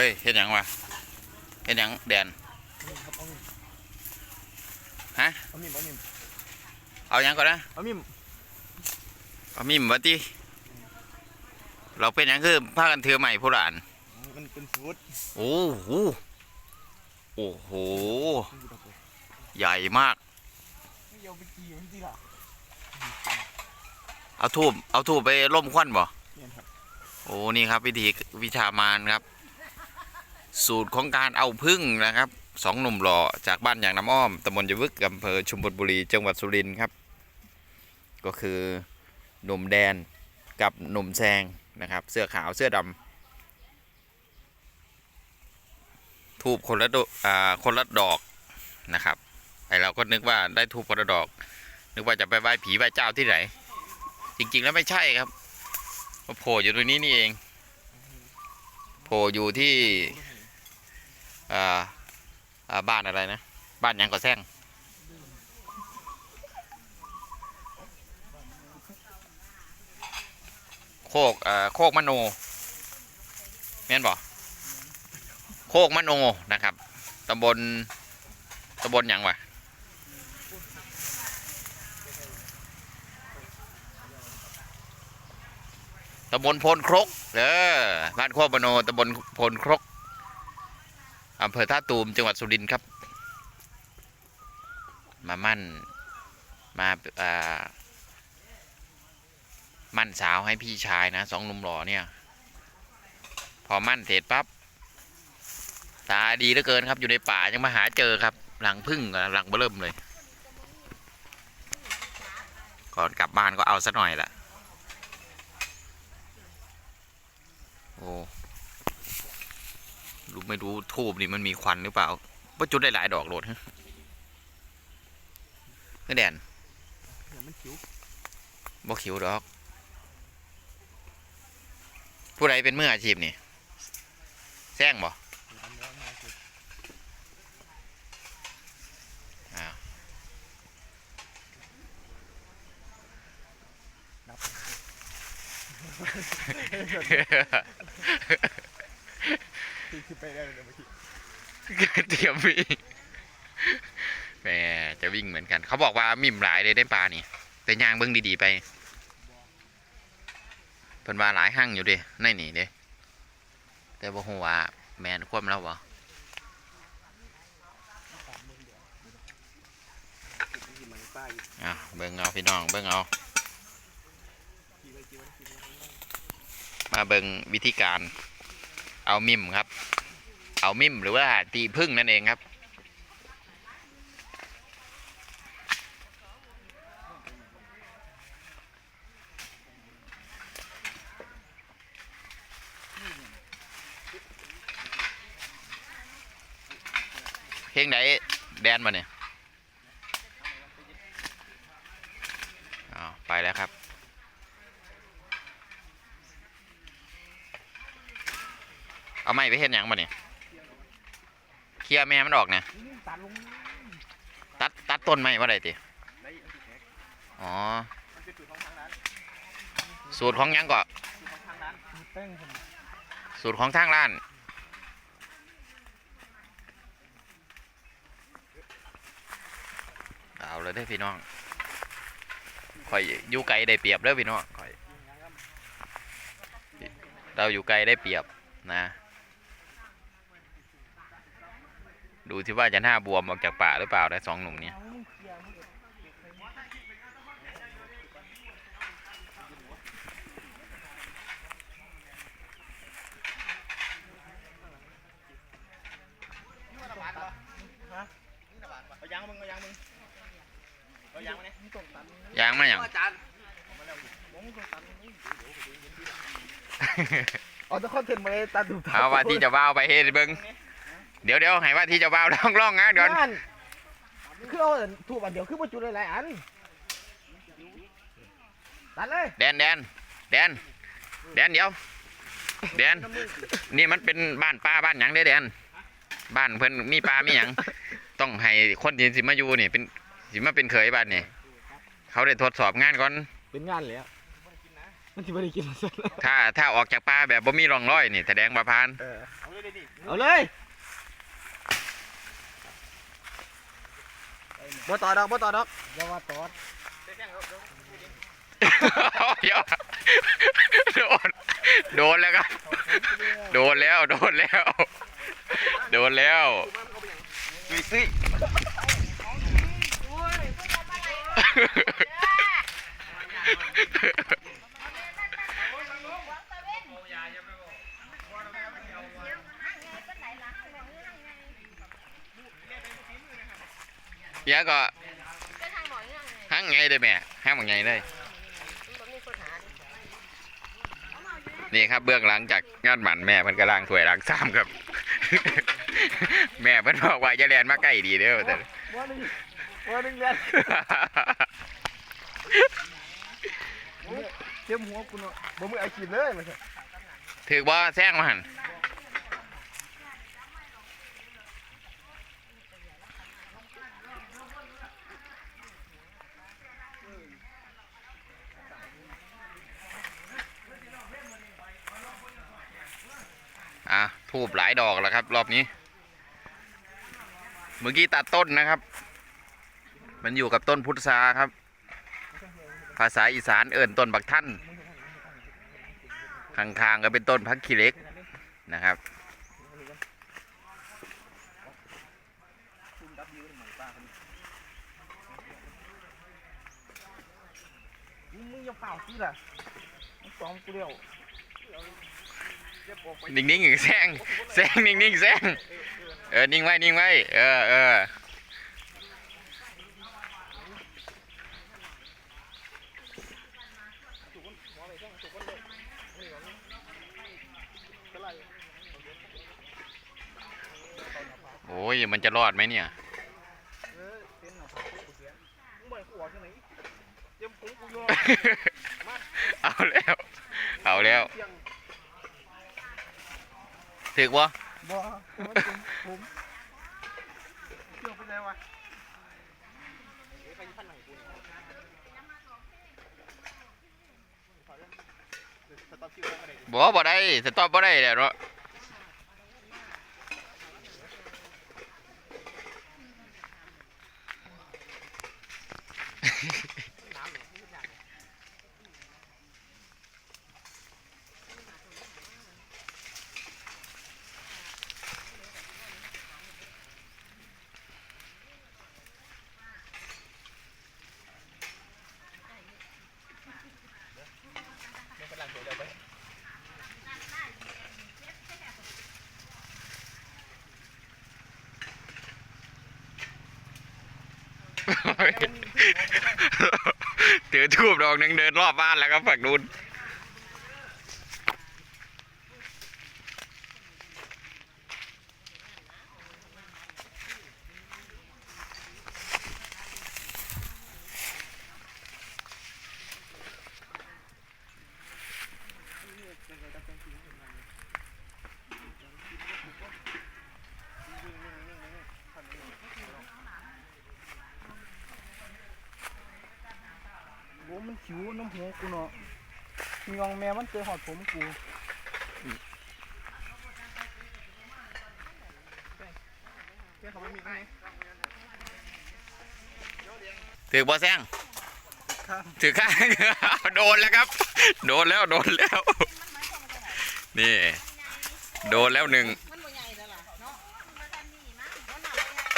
ฮ้ยเฮ็ดหยังวะเฮ็ดหยังแดนฮะเอามิมเอามิมเอายังก่อนนะเอามิมเอามีมวะติเราเป็นยังคือพากันถือใหม่ผู้หลานมันเป็นฟูดโอ้โหโอ้โหใหญ่มากไม่ยอมไปกี่มันจริงอะเอาทูบเอาทูบไปล่มควันบ่โอ้นี่ครับ วิธีวิชามานครับ สูตรของการเอาพึ่งนะครับสองหนุ่มหล่อจากบ้านอย่างน้ำอ้อมตำบลยวึกอำเภอชุมพลบุรีจังหวัดสุรินทร์ครับ ก็คือหนุ่มแดนกับหนุ่มแซงนะครับ เสื้อขาวเสื้อดำทูบคนละดอกอ่าคนละดอกนะครับไอเราก็นึกว่าได้ทูบคนละดอก นึกว่าจะไปไหว้ผีไหว้เจ้าที่ไหน จริง ๆ แล้วไม่ใช่ครับมาโผล่อยู่ตรงนี้นี่เองโผล่อยู่ที่ บ้านอะไรนะ บ้านยังก่อแซงโคกโคกมโนแม่นบ่โคกมโนนะครับตำบลตำบลยังวะตำบลพลครก เออบ้านโคกบโนตำบลพลครก อำเภอท่าตูมจังหวัดสุรินทร์ครับ มามั่นมาอ่ามั่นสาวให้พี่ชายนะสองหนุ่มหล่อเนี่ย พอมั่นเสร็จปั๊บตาดีเหลือเกินครับอยู่ในป่ายังมาหาเจอครับ หลังพึ่งหลังเบิ่มเลย ก่อนกลับบ้านก็เอาซะหน่อยละ โอ้ รู้ไม่รู้ทูบนี่มันมีควันหรือเปล่าว่าจุดได้หลายดอกโหลดฮะเฮ้ยแดนเนี่ยมันคิ้วบ่ขิวดอก ผู้ใดเป็นมืออาชีพนี่แซงบ่ ไปได้เลยเมื่อกี้เตรียมวิ่งแหมจะวิ่งเหมือนกัน เขาบอกว่ามิ่มหลายเลยได้ปลานี่ แต่ยางเบิ้งดีๆไปเพิ่นว่าหลายหั่งอยู่ดิในนี่เด้แต่บ่ฮู้ว่าแม่นความแล้วบ่อะเบิ่งเอาพี่น้องเบิ่งเอามาเบิ่งวิธีการเอามิมครับ เอามิมหรือว่าตีพึ่งนั่นเองครับ เพลงไหนแดนมาเนี่ยอ้าวไปแล้วครับเอาไม้ไปเห็นยังมาเนี่ย ลียร์แม่มันออกเนี่ยตัดลงตัดตัดต้นไม้มาได้ติได้อันที่แท็กอ๋อสูตรของยังก็สูตรขอสูตรของทางร้านเอาเลยได้พี่น้องข่อยอยู่ไกลได้เปรียบเด้อพี่น้องข่อยเราอยู่ไกลได้เปรียบนะ ดูที่ว่าจะหน้าบวมออกจากป่าหรือเปล่าได้สองหนุ่มเนี่ยเอายางมึงเอายางมึงเอายางมาเนี่ยมึงตกตันยางมาอย่างอาจารย์มาแล้วมึงตกตันเอาแต่คอนเทนต์มาเลยตัดดูเอาว่าที่จะว่าวไปเฮ็ดให้เบิ่ง เดี๋ยวเดี๋ยวให้ว่าที่จะว่าวลองลองงานก่อนนั่นคือเอาถูกอันเดียวคือมาจุดหลายๆอันตัดเลยแดนแดนแดนแดนเดี๋ยวแดน นี่มันเป็นบ้านป้าบ้านหยังเด้แดน บ้านเพิ่นมีปลามีหยังต้องให้คนที่สิมาอยู่นี่เป็นสิมาเป็นเขยบ้านนี่เขาได้ทดสอบงานก่อนเป็นงานเลยมันสิบ่ได้กินซะถ้าถ้าออกจากป่าแบบบ่มีร่องรอยนี่แสดงว่าผ่านเออเอาเลยดิ เอาเลย บ่ต่อดอกบ่ต่อดอกอย่าว่าต่อเดี๋ยวโดนโดนแล้วครับ โดนแล้ว โดนแล้ว โดนแล้วอุ้ยอุ้ย ยวก็ห้างไงเลยแม่ห้างไงเลยนี่ครับเบื้องหลังจากงานหมันแม่มันกำลังถวยล้างซ้ำครับ แม่เพิ่นบอกว่าจะแลนมาใกล้ดีเด้อแต่ว่าหนึ่งว่าหนึ่งเรียนเต็มหัวกูเนาะบ่มือไอ้กินเลยมาซะถือว่าแซงมาหันอะ ทูบหลายดอกแล้วครับ รอบนี้ เมื่อกี้ตัดต้นนะครับ มันอยู่กับต้นพุทธาครับ ภาษาอีสานเอิ่นต้นบักท่านข้างๆก็เป็นต้นพักขี้เล็กนะครับมึงมึงอย่าเป่าสิล่ะมึงสองกูเดียว นิ่งๆแซงแซงนิ่งๆแซงเออ นิ่งไว้ นิ่งไว้ เออเออโอ้ย มันจะรอดไหมเนี่ยเออเป็นหน่อยกูเสียมึงบ่อยกูออกจังไหนเตรียมกูกูอยู่เอาแล้ว เอาแล้วเสียง ถึกวะบ่ผมเกี่ยวไปไหนวะบ่บ่ได้สต็อปบ่ได้แล้วเนาะ ถือทูบดอกหนึ่งเดินรอบบ้านแล้วครับฝั่งนู้น หัวกูเนาะมีงองแม่มันเจอหอดผมกูถือนเขาไม่มีไหมถือบ่แซงข้งถือข้างโดนแล้วครับ โดนแล้วโดนแล้ว นี่ โดนแล้วหนึ่ง มันบ่ใหญ่แล้วล่ะเนาะมันมาทำนี่มั้งมันหนาบ่ใหญ่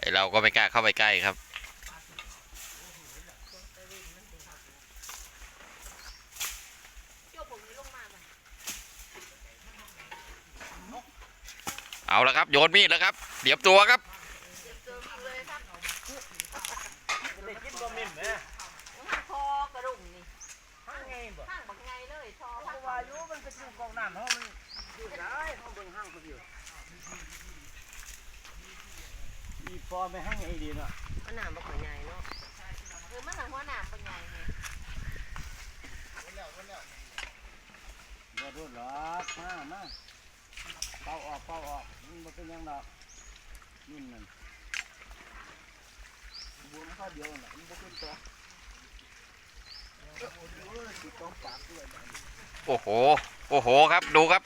ไอ เราก็ไม่กล้าเข้าไปใกล้ครับ เอาละครับ โยนมีดแล้วครับเดี๋ยวตัวครับตัวครับได้กินบะหมี่ไหมมันคอกระดุมนี่ข้างบ่ข้างไงเลยทอข้างวายุมันเป็นอยู่กองน้ำเฮามันอยู่ได้เฮาเบิ่งห้างคนเดียว อีพอไปห้างไอ้ดีเนาะมันหนาบักใหญ่เนาะเอคือมันหนังหัวหนามเป็นไงเนี่ยบ่โดนหรอกมามาเป่าออกเป่าออกมันบ่เป็นหยังดอกนิ่มนั่นบวมข้าวเดียวน่ะมันบ่ขึ้นตัวโอ้ยสิต้องปากด้วยโอ้โห โอ้โหครับ ดูครับ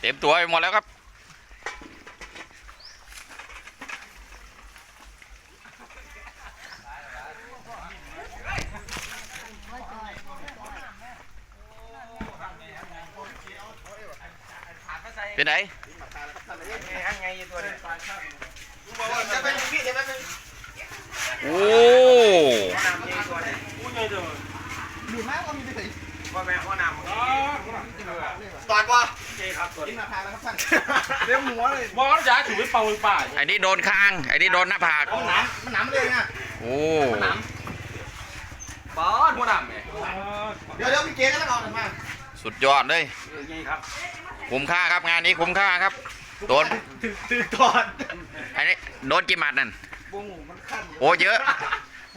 เต็มตัวไปหมดแล้วครับ เป็นไงไงตัวนี้จะเป็นพี่เดี๋ยวเป็นโอ้น้ำยังตัวนี้อู้ยังตัวมีมากก็มีไปว่าแม่ห้องน้ำตอดวะเจ๊ครับตัวนี้มาพาแล้วครับท่านเลี้ยงหัวเลยมองแล้วจะถือไปเป่าป่าไอ้นี่โดนคางไอ้นี่โดนหน้าผากมันหนำมันหนำเลยนะโอ้ปอดหัวหนำเดี๋ยวเดี๋ยวพี่เจ๊ก็ต้องเอามาสุดยอดเลยไงครับ คุ้มค่าครับงานนี้คุ้มค่าครับ โดนตึกตึกตอดไอ้นี่โดนกี่หมัดนั่นวงมันขั้นโอ้เยอะ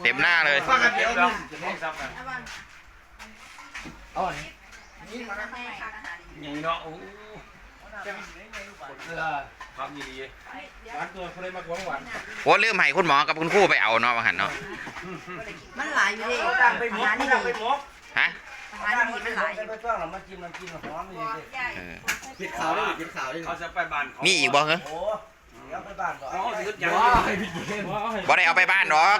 เต็มหน้าเลย ฟังกันเดี๋ยวนุ่มจะไม่ซับกันเอาวันเอาอันนี้นี้มาให้ค่ะอาหารอย่างนี้เนาะโอ้เออความดีหวานตัวเขาเลยมากหวานโอ้ลืมให้คุณหมอกับคุณครูไปเอาเนาะว่าหันเนาะมันหลายอยู่ดิดังไปหมอาหารกนี่ดังดีไปหมกฮะอา หารนี่มันหลายอยู่ไปต้องเรามาจิ้มน้ำจิ้มหอมนี่สิเออปิดขาวได้ปิดขาวได้เขาจะไปบ้านเขามีอีกบ่เหรอโอ้เดี๋ยวไปบ้านก่อนเขาจะยังว้าให้พี่เจนบ่ได้เอาไปบ้านหรอก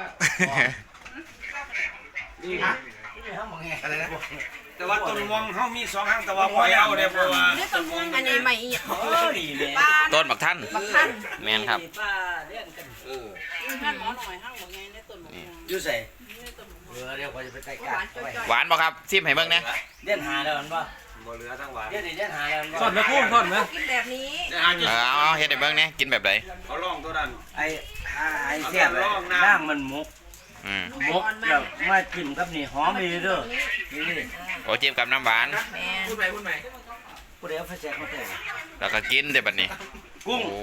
นี่ฮะนี่ทำยังไงอะไรนะแต่ว่าต้นม่วงเขามีสองห้างแต่ว่าปล่อยเอาเนี่ยเพราะว่าอันนี้ไม่อีกเออดีเลยบ้านต้นบักท่านบักท่านแมนครับท่านหมอหน่อยห้างบอกไงในต้นบักม่วงอยู่ใส่ เออเดี๋ยวเขาจะไปไต่หกาวานจ่อยหวานบ่ครับซิมให้เบิ่งนะเล่นหาแล้วมันป่ะบ่เหลือทั้งหวานเดี๋ยวนี้เล่นหาแล้วมันซ่อนป่ะไหมคุณซ่อนไหมกินแบบนี้เดี๋ยวหาเออเอาเอาเฮ็ดให้เบิ่งนะกินแบบไหนเขาล่องตัวนั้น ไอ้หาไอ้เสียบด่างมันมุกอืมมุกแบบมาจิ้มกับนี่หอมดีเด้อนี่นี่โอ้จิ้มกับน้ำหวาน แม่พูดไปพูดไปผู้ใดเอาไฟแช็กมาเตะแล้วก็กินเดี๋ยวบัดนี้กุ้งโอ้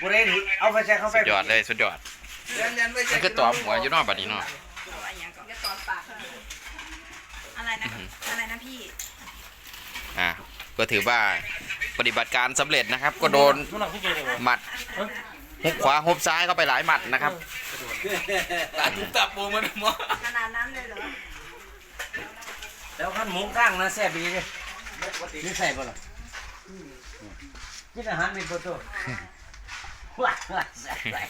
ผู้ใดนี่เอาไฟแช็กเข้าไปสุดยอดเลยสุดยอดมันคือตัวหัวอยู่เนอกบัดนี้เนาะอะไรอย่าง ก็ตอนปากอะไรนะอะไรนะพี่อะก็ถือว่าปฏิบัติการสำเร็จนะครับ ก็โดนทุกหนักทุกเกลือหมัดฮุกขวาฮุบซ้ายเข้าไปหลายหมัดนะครับ ตาทุกตาปูมันหมอขนาดนั้นเลยเหรอแล้วขั้นหมูก้างนะแซ่บดีเลยนี่ใส่ป่ะล่ะกินอาหารเป็นตัวตัวว้าว้าแซ่บ